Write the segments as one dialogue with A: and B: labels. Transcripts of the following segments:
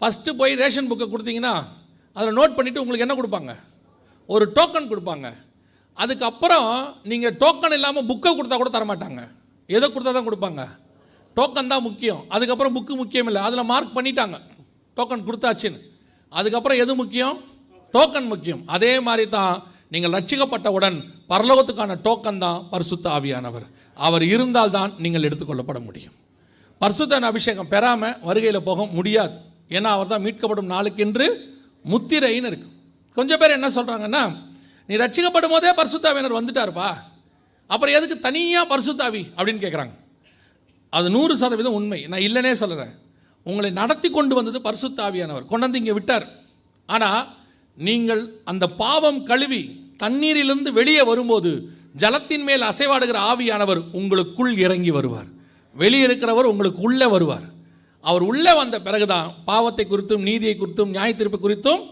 A: First போய் ration புக்கை கொடுத்தீங்கன்னா அதில் நோட் பண்ணிவிட்டு உங்களுக்கு என்ன கொடுப்பாங்க? ஒரு டோக்கன் கொடுப்பாங்க. அதுக்கப்புறம் நீங்கள் டோக்கன் இல்லாமல் புக்கை கொடுத்தா கூட தரமாட்டாங்க. எதை கொடுத்தா தான் கொடுப்பாங்க? டோக்கன் தான் முக்கியம். அதுக்கப்புறம் புக்கு முக்கியம் இல்லை. அதில் மார்க் பண்ணிட்டாங்க. டோக்கன் கொடுத்தாச்சுன்னு. அதுக்கப்புறம் எது முக்கியம்? டோக்கன் முக்கியம். அதே மாதிரி தான் நீங்கள் ரட்சிக்கப்பட்டவுடன் பரலோகத்துக்கான டோக்கன் தான் பரிசுத்த ஆவியானவர். அவர் இருந்தால் தான் நீங்கள் எடுத்துக்கொள்ளப்பட முடியும். பரிசுத்தன் அபிஷேகம் பெறாமல் வருகையில் போக முடியாது. ஏன்னா அவர் தான் மீட்கப்படும் நாளுக்கென்று முத்திரைன்னு இருக்கு. கொஞ்சம் பேர் என்ன சொல்கிறாங்கன்னா நீ ரட்சிக்கப்படும் போதே பரிசுத்தாவினர் வந்துட்டாருப்பா. அப்புறம் எதுக்கு தனியாக பரிசுத்தாவி? அப்படின்னு கேட்குறாங்க அது நூறு சதவீதம் உண்மை. நான் இல்லைனே சொல்லுறேன் உங்களை நடத்தி கொண்டு வந்தது பரிசுத்தாவியானவர். கொண்டு வந்து இங்கே விட்டார். ஆனால் நீங்கள் அந்த பாவம் கழுவி தண்ணீரிலிருந்து வெளியே வரும்போது ஜலத்தின் மேல் அசைவாடுகிற ஆவியானவர் உங்களுக்குள் இறங்கி வருவார். வெளியே இருக்கிறவர் உங்களுக்கு உள்ளே வருவார். அவர் உள்ளே வந்த பிறகுதான் பாவத்தை குறித்தும் நீதியை குறித்தும் நியாய தீர்ப்பு குறித்தும்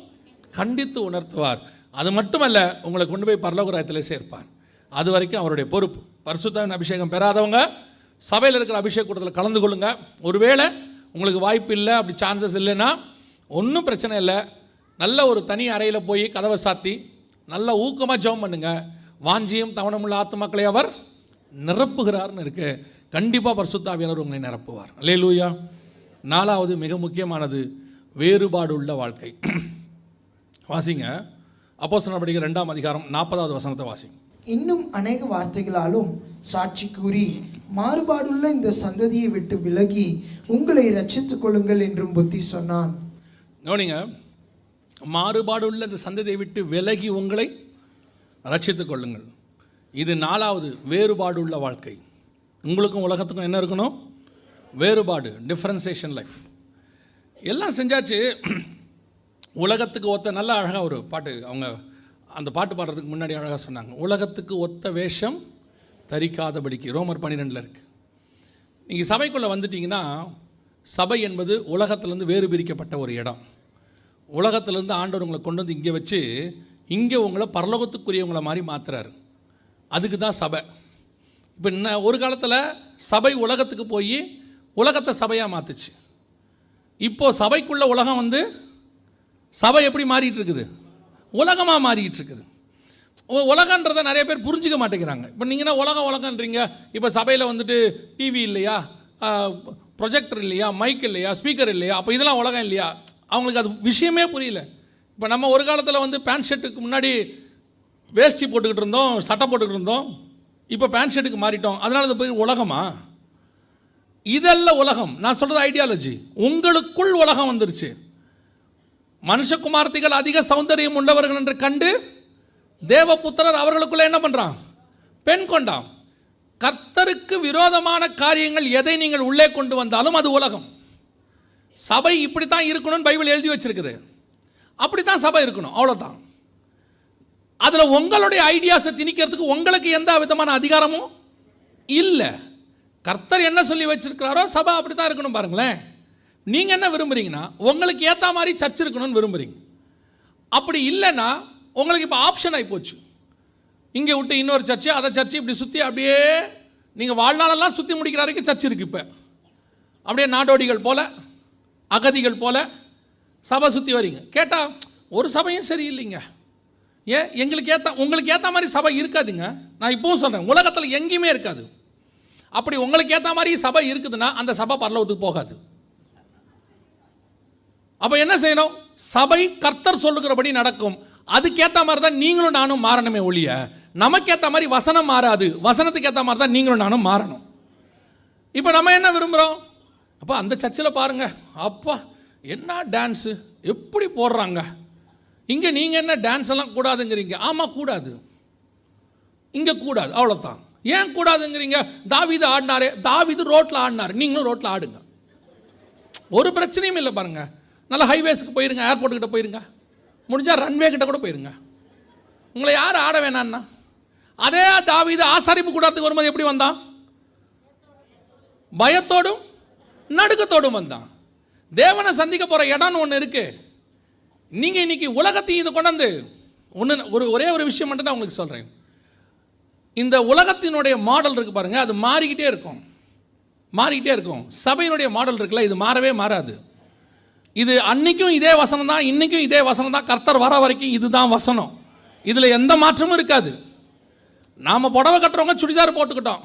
A: கண்டித்து உணர்த்துவார். அது மட்டுமல்ல உங்களை கொண்டு போய் பரலோகராயத்தில் சேர்ப்பார். அது வரைக்கும் அவருடைய பொறுப்பு. பரிசுத்தாவின் அபிஷேகம் பெறாதவங்க சபையில் இருக்கிற அபிஷேக கூட்டத்தில் கலந்து கொள்ளுங்க. ஒருவேளை உங்களுக்கு வாய்ப்பு இல்லை அப்படி சான்சஸ் இல்லைன்னா ஒன்றும் பிரச்சனை இல்லை. நல்ல ஒரு தனி அறையில் போய் கதவை சாத்தி நல்ல ஊக்கமாக ஜெபம் பண்ணுங்க. வாஞ்சியும் தவணமுள்ள ஆத்துமாக்களை அவர் நிரப்புகிறார்னு இருக்கு. கண்டிப்பாக பரிசுத்தாவியனர் உங்களை நிரப்புவார். அல்லேலூயா. நாலாவது மிக முக்கியமானது வேறுபாடு உள்ள வாழ்க்கை. வாசிங்க. அப்போஸ்தலர் நடவடிக்கை ரெண்டாம் அதிகாரம் நாற்பதாவது வசனத்தை வாசிங்க.
B: இன்னும் அநேக வார்த்தைகளாலும் சாட்சி கூறி மாறுபாடுள்ள இந்த சந்ததியை விட்டு விலகி உங்களை ரட்சித்துக் கொள்ளுங்கள் என்றும் புத்தி சொன்னான்.
A: கவனிங்க. மாறுபாடு உள்ள இந்த சந்ததியை விட்டு விலகி உங்களை ரட்சித்துக் கொள்ளுங்கள். இது நாலாவது வேறுபாடு உள்ள வாழ்க்கை. உங்களுக்கும் உலகத்துக்கும் என்ன இருக்கணும்? வேறுபாடு டிஃப்ரென்சேஷன் லைஃப் எல்லாம் செஞ்சாச்சு. உலகத்துக்கு ஒத்த நல்ல அழகாக ஒரு பாட்டு அவங்க அந்த பாட்டு பாடுறதுக்கு முன்னாடி அழகாக சொன்னாங்க. உலகத்துக்கு ஒத்த வேஷம் தரிக்காதபடிக்கு. ரோமர் பன்னிரெண்டில் இருக்குது நீங்கள் சபைக்குள்ளே வந்துட்டிங்கன்னா சபை என்பது உலகத்திலேருந்து வேறு பிரிக்கப்பட்ட ஒரு இடம். உலகத்திலேருந்து ஆண்டவர் உங்களை கொண்டு வந்து இங்கே வச்சு இங்கே உங்களை பரலோகத்துக்குரியவங்களை மாதிரி மாற்றுறாரு அதுக்கு தான் சபை. இப்போ என்ன ஒரு காலத்தில் சபை உலகத்துக்கு போய் உலகத்தை சபையாக மாற்றுச்சு இப்போ சபைக்குள்ள உலகம் வந்து சபை எப்படி மாறிட்டு இருக்குது உலகமாக மாறிட்டு இருக்குது உ- உலகன்றதை நிறைய பேர் புரிஞ்சுக்க மாட்டேங்கிறாங்க. இப்போ நீங்கன்னா உலகம் உலகன்றீங்க. இப்போ சபையில் வந்துட்டு டிவி இல்லையா? ப்ரொஜெக்டர் இல்லையா? மைக் இல்லையா? ஸ்பீக்கர் இல்லையா? அப்போ இதெல்லாம் உலகம் இல்லையா? அவங்களுக்கு அது விஷயமே புரியல. இப்போ நம்ம ஒரு காலத்தில் வந்து பேண்ட் ஷர்ட்டுக்கு முன்னாடி வேஷ்டி போட்டுக்கிட்டு இருந்தோம் சட்டை போட்டுக்கிட்டு இருந்தோம். இப்போ பேண்ட் ஷர்ட்டுக்கு மாறிட்டோம். அதனால் அது போய் உலகமாக இதல்ல உலகம் நான் சொல்கிறது ஐடியாலஜி உங்களுக்குள் உலகம் வந்துருச்சு. மனுஷகுமார்த்திகள் அதிக சௌந்தரியம் உள்ளவர்கள் என்று கண்டு தேவபுத்திரர் அவர்களுக்குள்ள என்ன பண்ணுறான் பெண் கொண்டான். கர்த்தருக்கு விரோதமான காரியங்கள் எதை நீங்கள் உள்ளே கொண்டு வந்தாலும் அது உலகம். சபை இப்படித்தான் இருக்கணும்னு பைபிள் எழுதி வச்சிருக்குது. அப்படித்தான் சபை இருக்கணும் அவ்வளோதான் அதில் உங்களுடைய ஐடியாஸை திணிக்கிறதுக்கு உங்களுக்கு எந்த விதமான அதிகாரமும் இல்லை. கர்த்தர் என்ன சொல்லி வச்சிருக்கிறாரோ சபை அப்படி தான் இருக்கணும் பாருங்களேன். நீங்கள் என்ன விரும்புகிறீங்கன்னா உங்களுக்கு ஏற்ற மாதிரி சர்ச் இருக்கணும்னு விரும்புகிறீங்க அப்படி இல்லைன்னா உங்களுக்கு இப்போ ஆப்ஷன் ஆகி போச்சு. இங்கே விட்டு இன்னொரு சர்ச்சு அதை சர்ச்சு இப்படி சுற்றி அப்படியே நீங்கள் வாழ்நாளெல்லாம் சுற்றி முடிக்கிற வரைக்கும் சர்ச் இருக்குது இப்போ. அப்படியே நாடோடிகள் போல் அகதிகள் போல் சபை சுற்றி வரீங்க. கேட்டால் ஒரு சபையும் சரியில்லைங்க. ஏன்? எங்களுக்கு ஏற்ற உங்களுக்கு ஏற்ற மாதிரி சபை இருக்காதுங்க. நான் இப்போவும் சொல்கிறேன் உலகத்தில் எங்கேயுமே இருக்காது. அப்படி உங்களுக்கு ஏற்ற மாதிரி சபை இருக்குதுன்னா அந்த சபை பரலோகத்துக்கு போகாது. அப்போ என்ன செய்யணும்? சபை கர்த்தர் சொல்லுகிறபடி நடக்கும். அதுக்கேற்ற மாதிரி தான் நீங்களும் நானும் மாறணுமே ஒழிய நமக்கேற்ற மாதிரி வசனம் மாறாது. வசனத்துக்கு ஏற்ற மாதிரி தான் நீங்களும் நானும் மாறணும். இப்போ நம்ம என்ன விரும்புகிறோம் அப்போ அந்த சர்ச்சில் பாருங்க. அப்பா என்ன டான்ஸு எப்படி போடுறாங்க? இங்கே நீங்கள் என்ன டான்ஸ் எல்லாம் கூடாதுங்கிறீங்க? ஆமாம் கூடாது. இங்கே கூடாது. அவ்வளோதான் ஏன் கூடாதுங்கிறீங்க? தாவிது ஆடினாரே. தாவீது ரோட்டில் ஆடினார். நீங்களும் ரோட்டில் ஆடுங்க. ஒரு பிரச்சனையும் இல்லை பாருங்க. நல்ல ஹைவேஸ்க்கு போயிருங்க ஏர்போர்ட் கிட்ட போயிருங்க. முடிஞ்சால் ரன்வே கிட்ட கூட போயிருங்க. உங்களை யார் ஆட வேணான்னா? அதே தாவிது ஆசாரிப்பு கூடாரத்துக்கு வரும்போது எப்படி வந்தான்? பயத்தோடும் நடுக்கத்தோடும் வந்தான். தேவனை சந்திக்க போற இடம்னு ஒன்று இருக்கு. நீங்க இன்னைக்கு உலகத்தையும் இது கொண்டாந்து ஒன்று ஒரு ஒரே ஒரு விஷயம் மட்டும் நான் உங்களுக்கு சொல்றேன். இந்த உலகத்தினுடைய மாடல் இருக்கு பாருங்க அது மாறிக்கிட்டே இருக்கும். மாறிக்கிட்டே இருக்கும். சபையினுடைய மாடல் இருக்குல்ல இது மாறவே மாறாது. இது அன்னைக்கும் இதே வசனம் தான் இன்னைக்கும் இதே வசனம் தான் கர்த்தர் வர வரைக்கும் இதுதான் வசனம். இதில் எந்த மாற்றமும் இருக்காது. நாம் புடவை கட்டுறவங்க சுடிதார் போட்டுக்கிட்டோம்.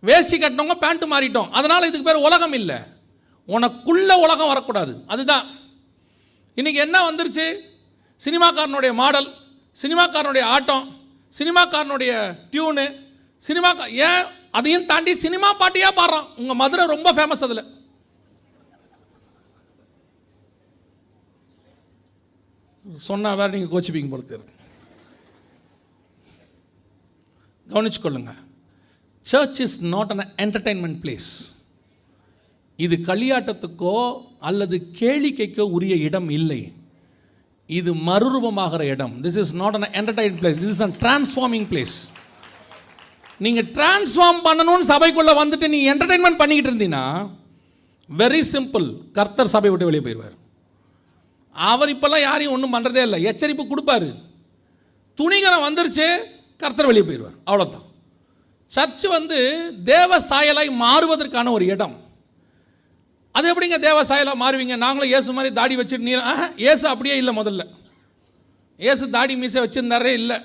A: வேஷ்டி கட்டினவங்க பேண்ட்டு மாறிட்டோம். அதனால் இதுக்கு பேர் உலகம் இல்லை. உனக்குள்ள உலகம் வரக்கூடாது. அதுதான். இன்னைக்கு என்ன வந்துருச்சு? சினிமாக்காரனுடைய மாடல் சினிமாக்காரனுடைய ஆட்டம். சினிமாக்காரனுடைய டியூனு சினிமா ஏன் அதையும் தாண்டி சினிமா பாட்டியாக பாடுறான். உங்கள் மதுரை ரொம்ப ஃபேமஸ் அதில். சொன்னால் வேற நீங்கள் கோச்சிப்பீங்க போல தெரியுது. கவனிச்சுக்கொள்ளுங்க. Church is not an entertainment place இது களியாட்டத்துக்கோ அல்லது கேளிக்கைக்கோ உரிய இடம் இல்லை. இது மறுரூபமாகிற இடம். This is not an entertain place this is an transforming place நீங்கள் டிரான்ஸ்ஃபார்ம் பண்ணணும்னு சபைக்குள்ளே வந்துட்டு நீ என்டர்டைன்மெண்ட் பண்ணிக்கிட்டு இருந்தீங்கன்னா வெரி சிம்பிள் கர்த்தர் சபை விட்டு வெளியே போயிடுவார் அவர் இப்போல்லாம் யாரையும் ஒன்றும் பண்ணுறதே இல்லை. எச்சரிப்பு கொடுப்பாரு. துணிகரம் வந்துருச்சு கர்த்தர் வெளியே போயிடுவார் அவ்வளோதான் சர்ச் வந்து தேவ சாயலாய் மாறுவதற்கான ஒரு இடம். அது எப்படிங்க தேவ சாயலாக மாறுவீங்க? நாங்களும் இயேசு மாதிரி தாடி வச்சுட்டு நீ இயேசு அப்படியே இல்லை முதல்ல. இயேசு தாடி மீசை வச்சிருந்தாரே இல்லை.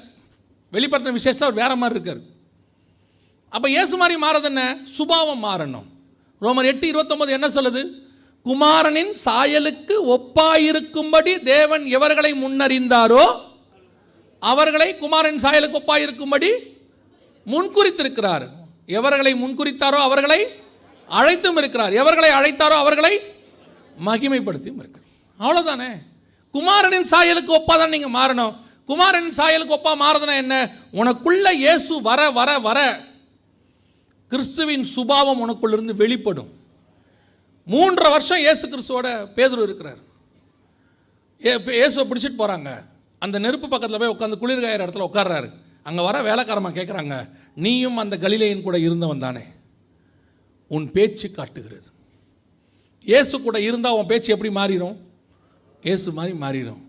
A: வெளிப்படுத்தின விசேஷத்தை அவர் வேற மாதிரி இருக்கார். அப்போ இயேசு மாதிரி மாறது என்ன? சுபாவம் மாறணும். ரோமர் எட்டு இருபத்தொம்போது என்ன சொல்லுது? குமாரனின் சாயலுக்கு ஒப்பாயிருக்கும்படி தேவன் எவர்களை முன்னறிந்தாரோ அவர்களை குமாரன் சாயலுக்கு ஒப்பாயிருக்கும்படி முன்குறித்திருக்கிறார். எவர்களை முன்குறித்தாரோ அவர்களை அழைத்தும் இருக்கிறார். எவர்களை அழைத்தாரோ அவர்களை மகிமைப்படுத்தியும் இருக்கிறார். அவ்வளோதானே குமாரனின் சாயலுக்கு ஒப்பா தான் நீங்கள் மாறணும். குமாரனின் சாயலுக்கு ஒப்பா மாறுதுன்னா என்ன? உனக்குள்ள இயேசு வர வர வர கிறிஸ்துவின் சுபாவம் உனக்குள்ளிருந்து வெளிப்படும். மூன்றரை வருஷம் இயேசு கிறிஸ்துவோட பேதுரு இருக்கிறார். ஏ இயேசுவை பிடிச்சிட்டு போகிறாங்க அந்த நெருப்பு பக்கத்தில் போய் உட்காந்து குளிர்காயிற இடத்துல உட்கார்றாரு. அங்கே வர வேலைக்காரமாக கேட்குறாங்க நீயும் அந்த கலிலேயன் கூட இருந்தவன் தானே? உன் பேச்சு காட்டுகிறது. இயேசு கூட இருந்தால் உன் பேச்சு எப்படி மாறிடும் இயேசு மாதிரி மாறிடும்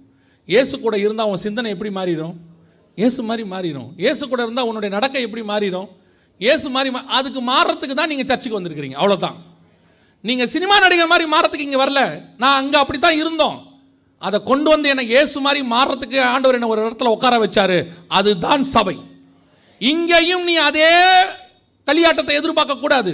A: இயேசு கூட இருந்தால் உன் சிந்தனை எப்படி மாறிடும் இயேசு மாதிரி மாறிடும் இயேசு கூட இருந்தால் உன்னுடைய நடக்கை எப்படி மாறிடும் இயேசு மாதிரி மா- அதுக்கு மாறுறதுக்கு தான் நீங்கள் சர்ச்சுக்கு வந்திருக்கிறீங்க. அவ்வளோதான் நீங்கள் சினிமா நடிகர் மாதிரி மாறத்துக்கு இங்கே வரல. நான் அங்கே அப்படி தான் இருந்தோம். அதை கொண்டு வந்து என்னை இயேசு மாதிரி மாறுறதுக்கு ஆண்டவர் என்னை ஒரு இடத்துல உட்கார வச்சாரு. அதுதான் சபை. இங்கேயும் நீ அதே களியாட்டத்தை எதிர்பார்க்க கூடாது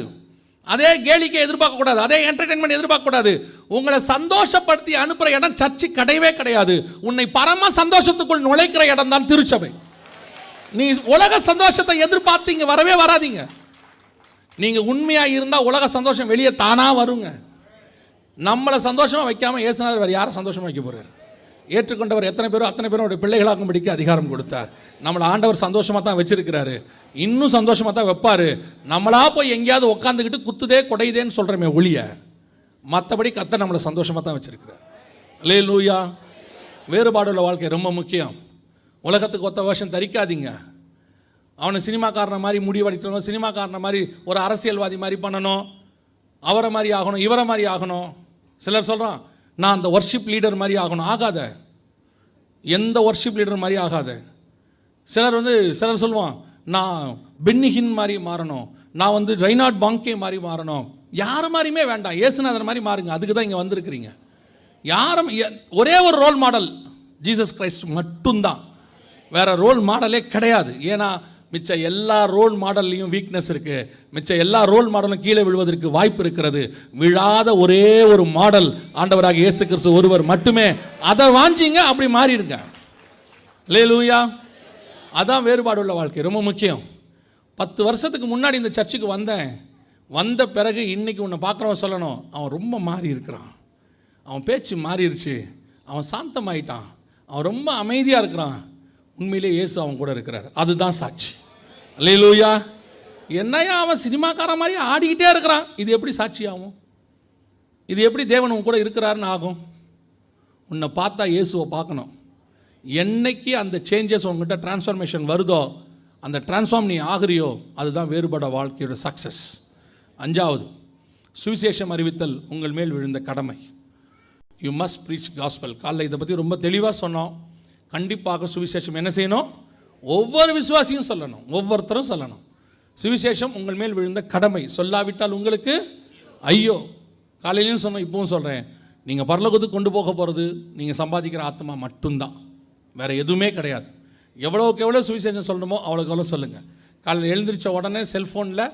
A: அதே கேளிக்கை எதிர்பார்க்க கூடாது. அதே என்டர்டைன்மெண்ட் எதிர்பார்க்க கூடாது. உங்களை சந்தோஷப்படுத்தி அனுப்புற இடம் சர்ச்சு கிடையவே கிடையாது. உன்னை பரம சந்தோஷத்துக்குள் நுழைக்கிற இடம் தான் திருச்சபை. நீ உலக சந்தோஷத்தை எதிர்பார்த்து இங்க வரவே வராதீங்க. நீங்க உண்மையா இருந்தா உலக சந்தோஷம் வெளியே தானா வருங்க. நம்மளை சந்தோஷமா வைக்காம இயேசுநாதர் வேறு யாரை சந்தோஷமா வைக்க போறாரு? ஏற்றுக்கொண்டவர் எத்தனை பேரோ அத்தனை பேரும் அவருடைய பிள்ளைகளாக்கும்படிக்கு அதிகாரம் கொடுத்தார். நம்மளை ஆண்டவர் சந்தோஷமாக தான் வச்சிருக்கிறாரு. இன்னும் சந்தோஷமாக தான் வைப்பார். நம்மளா போய் எங்கேயாவது உட்காந்துக்கிட்டு குத்துதே குடையுதேன்னு சொல்கிறோமே ஒளிய மற்றபடி கத்த நம்மளை சந்தோஷமாக தான் வச்சுருக்கிறார். லே லூயா வேறுபாடுள்ள வாழ்க்கை ரொம்ப முக்கியம். உலகத்துக்கு ஒத்த வருஷம் தரிக்காதீங்க. அவனை சினிமாக்காரனை மாதிரி முடி வடிக்கணும் சினிமாக்காரனை மாதிரி ஒரு அரசியல்வாதி மாதிரி பண்ணணும். அவரை மாதிரி ஆகணும் இவரை மாதிரி ஆகணும். சிலர் சொல்கிறான் நான் அந்த ஒர்ஷிப் லீடர் மாதிரி ஆகணும். ஆகாத. எந்த ஒர்ஷிப் லீடர் மாதிரி ஆகாத. சிலர் வந்து சிலர் சொல்லுவான் நான் பென்னிஹின் மாதிரி மாறணும். நான் வந்து ரெய்னாட் பாங்கே மாதிரி மாறணும். யார் மாதிரியுமே வேண்டாம். ஏசுநாதர் மாதிரி மாறுங்க. அதுக்கு தான் இங்கே வந்திருக்கிறீங்க. யாரும் எ- ஒரே ஒரு ரோல் மாடல் ஜீசஸ் கிரைஸ்ட் மட்டும்தான். வேற ரோல் மாடலே கிடையாது. ஏன்னா மிச்ச எல்லா ரோல் மாடல்லையும் வீக்னஸ் இருக்குது மிச்ச எல்லா ரோல் மாடலும் கீழே விழுவதற்கு வாய்ப்பு இருக்கிறது. விழாத ஒரே ஒரு மாடல் ஆண்டவராக இயேசு கிறிஸ்து ஒருவர் மட்டுமே. அதை வாஞ்சிங்க அப்படி மாறிடுங்க. லேலூயா அதான் வேறுபாடு உள்ள வாழ்க்கை ரொம்ப முக்கியம். பத்து வருஷத்துக்கு முன்னாடி இந்த சர்ச்சுக்கு வந்தேன். வந்த பிறகு இன்றைக்கி உன்னை பார்க்குறவன் சொல்லணும் அவன் ரொம்ப மாறி இருக்கிறான். அவன் பேச்சு மாறிடுச்சு. அவன் சாந்தமாயிட்டான். அவன் ரொம்ப அமைதியாக இருக்கிறான். உண்மையிலே இயேசு அவன் கூட இருக்கிறார். அதுதான் சாட்சி. அல்லையிலூயா என்னையா அவன் சினிமாக்காரன் மாதிரி ஆடிக்கிட்டே இருக்கிறான். இது எப்படி சாட்சி ஆகும் இது எப்படி தேவன் உன் கூட இருக்கிறாருன்னு ஆகும்? உன்னை பார்த்தா இயேசுவை பார்க்கணும். என்னைக்கு அந்த சேஞ்சஸ் உங்ககிட்ட டிரான்ஸ்ஃபர்மேஷன் வருதோ அந்த டிரான்ஸ்ஃபார்ம் நீ ஆகிறியோ அதுதான் வேறுபட வாழ்க்கையோட சக்ஸஸ் அஞ்சாவது சுவிசேஷம் அறிவித்தல் உங்கள் மேல் விழுந்த கடமை. யூ மஸ்ட் ப்ரீச் காஸ்பல் காலைல இதை பற்றி ரொம்ப தெளிவாக சொன்னோம். கண்டிப்பாக சுவிசேஷம் என்ன செய்யணும்? ஒவ்வொரு விசுவாசியும் சொல்லணும். ஒவ்வொருத்தரும் சொல்லணும். சுவிசேஷம் உங்கள் மேல் விழுந்த கடமை. சொல்லாவிட்டால் உங்களுக்கு ஐயோ காலையிலையும் சொன்னேன் இப்பவும் சொல்கிறேன் நீங்கள் பரலோகத்துக்கு கொண்டு போக போகிறது நீங்கள் சம்பாதிக்கிற ஆத்மா மட்டும்தான். வேறு எதுவுமே கிடையாது. எவ்வளோக்கு எவ்வளோ சுவிசேஷம் சொல்லணுமோ அவ்வளோக்கு எவ்வளோ சொல்லுங்கள் காலையில் எழுந்திரிச்ச உடனே செல்ஃபோனில்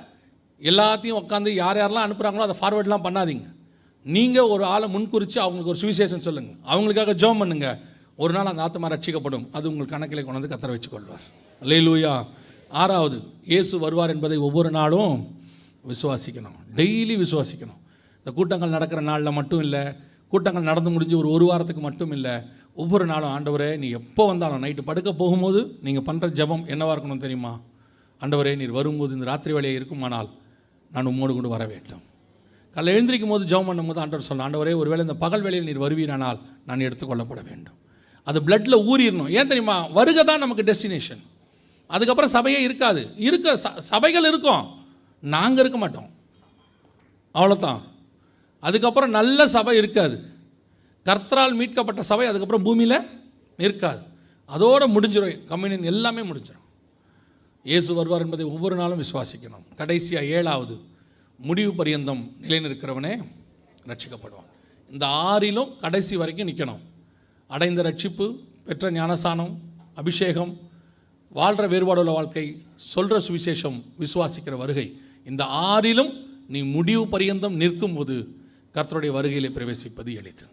A: எல்லாத்தையும் உட்காந்து யார் யாரெல்லாம் அனுப்புகிறாங்களோ அதை ஃபார்வேர்ட்லாம் பண்ணாதீங்க. நீங்கள் ஒரு ஆளை முன்குறித்து அவங்களுக்கு ஒரு சுவிசேஷம் சொல்லுங்கள் அவங்களுக்காக ஜோம் பண்ணுங்கள் ஒரு நாள் அந்த ஆத்மா ரட்சிக்கப்படும் அது உங்கள் கணக்கில் கொண்டு வந்து கத்தர வச்சுக்கொள்வார் லேலூயா ஆறாவது இயேசு வருவார் என்பதை ஒவ்வொரு நாளும் விசுவாசிக்கணும். டெய்லி விசுவாசிக்கணும். இந்த கூட்டங்கள் நடக்கிற நாளில் மட்டும் இல்லை கூட்டங்கள் நடந்து முடிஞ்சு ஒரு ஒரு வாரத்துக்கு மட்டும் இல்லை ஒவ்வொரு நாளும் ஆண்டவரே நீ எப்போ வந்தாலும் நைட்டு படுக்க போகும்போது நீங்கள் பண்ணுற ஜெபம் என்னவாக இருக்கணும் தெரியுமா? ஆண்டவரே நீர் வரும்போது இந்த ராத்திரி வேலையை இருக்குமானால் நான் உம்மோடு கொண்டு வர வேண்டும். காலையில் எழுந்திரிக்கும் போது ஜபம் பண்ணும்போது ஆண்டவர் சொன்ன ஆண்டவரே ஒருவேளை இந்த பகல் வேலையில் நீர் வருவீரானால் நான் எடுத்துக்கொள்ளப்பட வேண்டும். அது பிளட்டில் ஊறிடணும். ஏன் தெரியுமா? வருகை தான் நமக்கு டெஸ்டினேஷன் அதுக்கப்புறம் சபையே இருக்காது. இருக்க ச- சபைகள் இருக்கும். நாங்கள் இருக்க மாட்டோம். அவ்வளோதான் அதுக்கப்புறம் நல்ல சபை இருக்காது. கர்த்தரால் மீட்கப்பட்ட சபை அதுக்கப்புறம் பூமியில் இருக்காது அதோடு முடிஞ்சிடும் கம்யூனியன் எல்லாமே முடிஞ்சிடும் இயேசு வருவார் என்பதை ஒவ்வொரு நாளும் விசுவாசிக்கணும். கடைசியாக ஏழாவது. முடிவு பரியந்தம் நிலைநிற்கிறவனே ரட்சிக்கப்படுவான். இந்த ஆறிலும் கடைசி வரைக்கும் நிற்கணும் அடைந்த ரட்சிப்பு பெற்ற ஞானசானம் அபிஷேகம் வாழ்கிற வேறுபாடுள்ள வாழ்க்கை சொல்கிற சுவிசேஷம் விசுவாசிக்கிற வருகை இந்த ஆறிலும் நீ முடிவு பரியந்தம் நிற்கும்போது கர்த்தருடைய வருகையிலே பிரவேசிப்பது எளிது.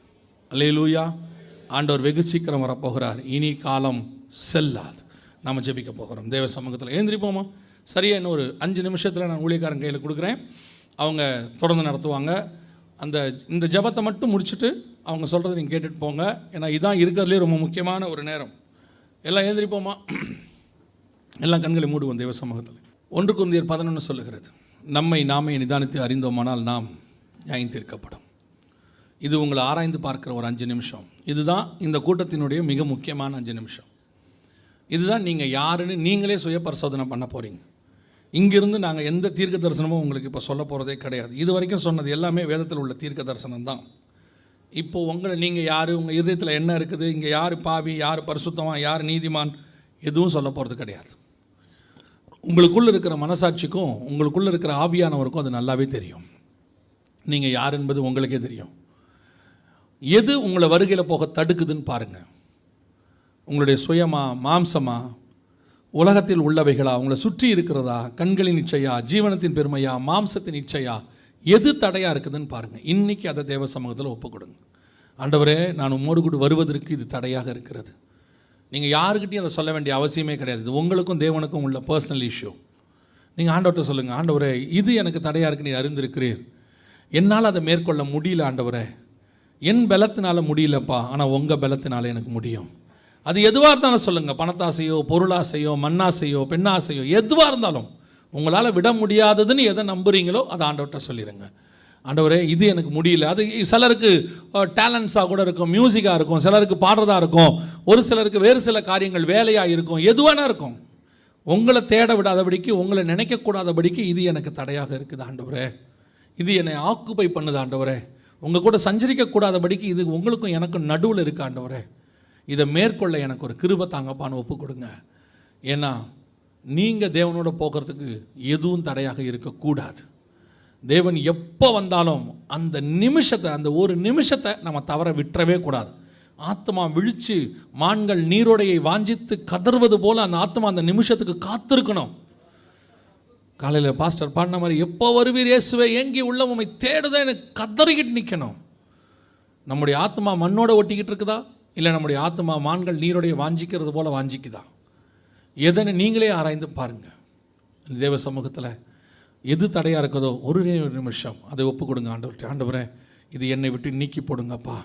A: அல்லேலூயா. ஆண்டவர் வெகு சீக்கிரம் வரப்போகிறார். இனி காலம் செல்லாது. நாம் ஜெபிக்க போகிறோம். தேவ சமூகத்தில் எழுந்திரிப்போமா? சரியா இன்னொரு அஞ்சு நிமிஷத்தில் நான் ஊழியக்காரன் கையில் கொடுக்குறேன். அவங்க தொடர்ந்து நடத்துவாங்க. அந்த இந்த ஜெபத்தை மட்டும் முடிச்சுட்டு அவங்க சொல்கிறத நீங்கள் கேட்டுட்டு போங்க. ஏன்னா இதான் இருக்கிறதுலே ரொம்ப முக்கியமான ஒரு நேரம். எல்லாம் எழுந்திரிப்போமா? எல்லாம் கண்களை மூடுவோம் தெய்வ சமூகத்தில். ஒன்று குந்தியர் பதினொன்று சொல்லுகிறது. நம்மை நாமே நிதானித்து அறிந்தோமானால் நாம் நியாயம் தீர்க்கப்படும் இது உங்களை ஆராய்ந்து பார்க்குற ஒரு அஞ்சு நிமிஷம். இதுதான் இந்த கூட்டத்தினுடைய மிக முக்கியமான அஞ்சு நிமிஷம். இதுதான் நீங்கள் யாருன்னு நீங்களே சுய பரிசோதனை பண்ண போகிறீங்க இங்கிருந்து நாங்கள் எந்த தீர்க்க தரிசனமும் உங்களுக்கு இப்போ சொல்ல போகிறதே கிடையாது. இது வரைக்கும் சொன்னது எல்லாமே வேதத்தில் உள்ள தீர்க்க தரிசனம் தான் இப்போ உங்களை நீங்கள் யார்? உங்கள் இதயத்தில் என்ன இருக்குது? இங்கே யார் பாவி? யார் பரிசுத்தமாக யார் நீதிமான்? எதுவும் சொல்ல போகிறது கிடையாது. உங்களுக்குள்ளே இருக்கிற மனசாட்சிக்கும் உங்களுக்குள்ளே இருக்கிற ஆவியானவருக்கும் அது நல்லாவே தெரியும். நீங்கள் யார் என்பது உங்களுக்கே தெரியும். எது உங்களை வருகையில் போக தடுக்குதுன்னு பாருங்கள் உங்களுடைய சுயமா மாம்சமா உலகத்தில் உள்ளவைகளா உங்களை சுற்றி இருக்கிறதா கண்களின் இச்சையா ஜீவனத்தின் பெருமையா மாம்சத்தின் இச்சையா எது தடையாக இருக்குதுன்னு பாருங்கள் இன்றைக்கி அதை தேவ சமூகத்தில் ஒப்புக் கொடுங்க ஆண்டவரே நான் உம்மோடு கூட வருவதற்கு இது தடையாக இருக்கிறது. நீங்கள் யாருக்கிட்டையும் அதை சொல்ல வேண்டிய அவசியமே கிடையாது. இது உங்களுக்கும் தேவனுக்கும் உள்ள பர்சனல் இஷ்யூ நீங்கள் ஆண்டவர்கிட்ட சொல்லுங்கள் ஆண்டவரே இது எனக்கு தடையாக இருக்கு நீ அறிந்திருக்கிறீர். என்னால் அதை மேற்கொள்ள முடியல ஆண்டவரே. என் பலத்தினால் முடியலப்பா ஆனால் உங்கள் பலத்தினால் எனக்கு முடியும். அது எதுவாக இருந்தாலும் சொல்லுங்கள் பணத்தாசையோ பொருளாசையோ மண்ணாசையோ பெண்ணாசையோ எதுவாக இருந்தாலும். உங்களால் விட முடியாததுன்னு எதை நம்புறீங்களோ அதை ஆண்டவர்கிட்ட சொல்லிடுங்க ஆண்டவரே இது எனக்கு முடியல. அது சிலருக்கு டேலண்ட்ஸாக கூட இருக்கும் மியூசிக்காக இருக்கும் சிலருக்கு பாடுறதாக இருக்கும் ஒரு சிலருக்கு வேறு சில காரியங்கள் வேலையாக இருக்கும் எதுவானா இருக்கும். உங்களை தேட விடாதபடிக்கு உங்களை நினைக்கக்கூடாதபடிக்கு இது எனக்கு தடையாக இருக்குது ஆண்டவரே. இது என்னை ஆக்குப்பை பண்ணுது ஆண்டவரே. உங்கள் கூட சஞ்சரிக்கக்கூடாதபடிக்கு இது உங்களுக்கும் எனக்கும் நடுவில் இருக்கு ஆண்டவரே. இதை மேற்கொள்ள எனக்கு ஒரு கிருபை தாங்கப்பான்னு ஒப்பு கொடுங்க. ஏன்னா நீங்கள் தேவனோட போகிறதுக்கு எதுவும் தடையாக இருக்கக்கூடாது. தேவன் எப்போ வந்தாலும் அந்த நிமிஷத்தை அந்த ஒரு நிமிஷத்தை நம்ம தவற விட்டுறவே கூடாது. ஆத்மா விழித்து மான்கள் நீரோடையை வாஞ்சித்து கதறுவது போல் அந்த ஆத்மா அந்த நிமிஷத்துக்கு காத்திருக்கணும். காலையில் பாஸ்டர் பாடின மாதிரி எப்போ வருவீர் இயேசுவே ஏங்கி உள்ள உண்மை தேடுதான் எனக்கு கதறிக்கிட்டு நிற்கணும் நம்முடைய ஆத்மா மண்ணோட ஒட்டிக்கிட்டு இருக்குதா? இல்லை நம்முடைய ஆத்மா மான்கள் நீரோடைய வாஞ்சிக்கிறது போல் வாஞ்சிக்குதா? எதனை நீங்களே ஆராய்ந்து பாருங்கள் தேவ சமூகத்தில் எது தடையாக இருக்குதோ ஒரு நிமிஷம் அதை ஒப்பு கொடுங்க ஆண்டவர்கிட்ட. ஆண்டவரே இது என்னை விட்டு நீக்கி போடுங்கப்பா.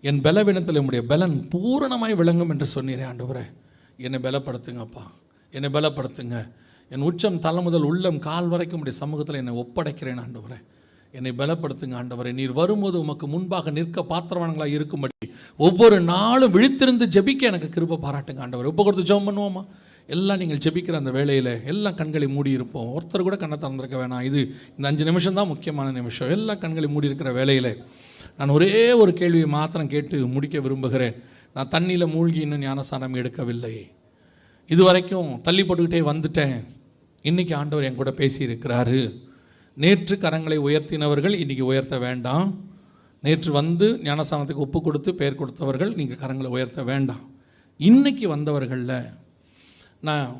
A: என் பலவீனத்தில் என்னுடைய பலன் பூரணமாய் விளங்கும் என்று சொன்னீரே ஆண்டவரே. என்னை பலப்படுத்துங்கப்பா. என்னை பலப்படுத்துங்க. என் உச்சம் தலை முதல் உள்ளம் கால் வரைக்கும் உடைய சமூகத்தில் என்னை ஒப்படைக்கிறேன் ஆண்டவரே. என்னை பலப்படுத்துங்க ஆண்டவரே. நீர் வரும்போது உமக்கு முன்பாக நிற்க பாத்திரவானங்களாக இருக்கும்படி ஒவ்வொரு நாளும் விழித்திருந்து ஜெபிக்க எனக்கு கிருப பாராட்டுங்க ஆண்டவர். ஒப்பு கொடுத்து ஜெபம் பண்ணுவோமா? எல்லாம் நீங்கள் ஜெபிக்கிற அந்த வேலையில் எல்லாம் கண்களை மூடி இருப்போம். ஒருத்தர் கூட கண்ணை திறந்திருக்க வேணாம். இது இந்த அஞ்சு நிமிஷம் தான் முக்கியமான நிமிஷம். எல்லாம் கண்களை மூடி இருக்கிற வேலையில் நான் ஒரே ஒரு கேள்வியை மாத்திரம் கேட்டு முடிக்க விரும்புகிறேன். நான் தண்ணியில் மூழ்கி இன்னும் ஞானசானம் எடுக்கவில்லை. இது வரைக்கும் தள்ளி போட்டுக்கிட்டே வந்துட்டேன். இன்றைக்கி ஆண்டவர் என் கூட பேசியிருக்கிறாரு. நேற்று கரங்களை உயர்த்தினவர்கள் இன்றைக்கி உயர்த்த வேண்டாம். நேற்று வந்து ஞானசானத்துக்கு ஒப்பு கொடுத்து பெயர் கொடுத்தவர்கள் நீங்கள் கரங்களை உயர்த்த வேண்டாம். இன்றைக்கி வந்தவர்களில் நான்